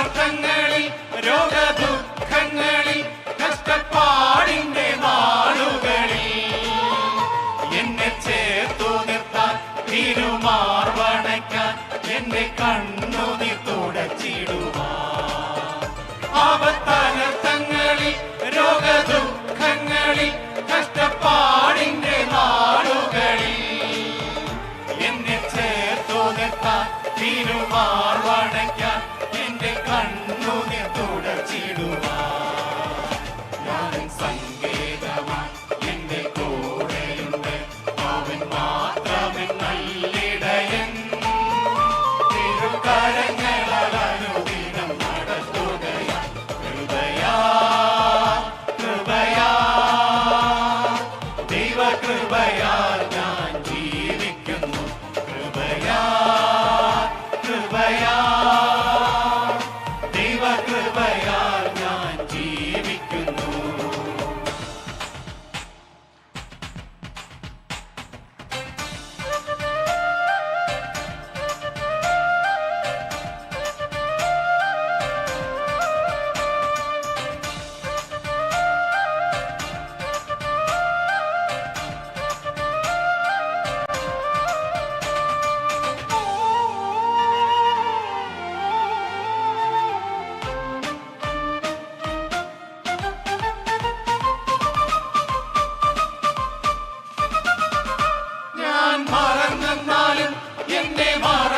അനർത്ഥങ്ങളിൽ രോഗദുഃഖങ്ങളിൽ കഷ്ടപ്പാടിന്റെ നാളുകളിൽ എന്നെ ചേർത്തു നിർത്താൻ തിരുമാർവണയ്ക്കാൻ എന്നെ കണ്ണുതി തുടച്ചിടുവാൻ ആപത്തനർത്ഥങ്ങളിൽ രോഗദുഃഖങ്ങളിൽ കഷ്ടപ്പാടിന്റെ നാളുകളിൽ എന്നെ ചേർത്തു നിർത്താൻ തിരുമാർവ കൃപയാൽ ഞാൻ ജീവിക്കുന്നു. കൃപയാ കൃപയാ ദൈവ കൃപയാ Guatemala.